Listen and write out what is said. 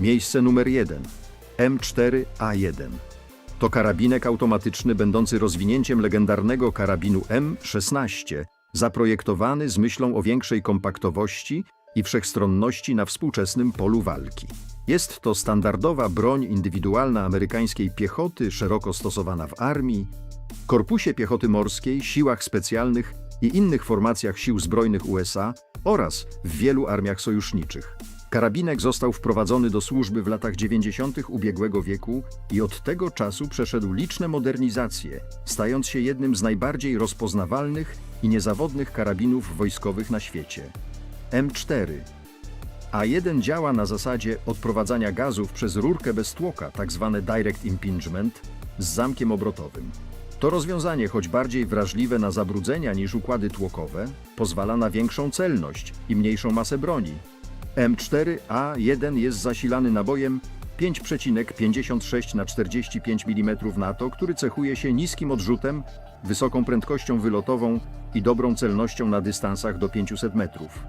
Miejsce numer 1. M4A1. To karabinek automatyczny będący rozwinięciem legendarnego karabinu M16, zaprojektowany z myślą o większej kompaktowości i wszechstronności na współczesnym polu walki. Jest to standardowa broń indywidualna amerykańskiej piechoty, szeroko stosowana w armii, Korpusie Piechoty Morskiej, Siłach Specjalnych i innych formacjach sił zbrojnych USA oraz w wielu armiach sojuszniczych. Karabinek został wprowadzony do służby w latach 90. ubiegłego wieku i od tego czasu przeszedł liczne modernizacje, stając się jednym z najbardziej rozpoznawalnych i niezawodnych karabinów wojskowych na świecie. M4 A1 działa na zasadzie odprowadzania gazów przez rurkę bez tłoka, tzw. direct impingement, z zamkiem obrotowym. To rozwiązanie, choć bardziej wrażliwe na zabrudzenia niż układy tłokowe, pozwala na większą celność i mniejszą masę broni. M4A1 jest zasilany nabojem 5,56 na 45 mm NATO, który cechuje się niskim odrzutem, wysoką prędkością wylotową i dobrą celnością na dystansach do 500 metrów.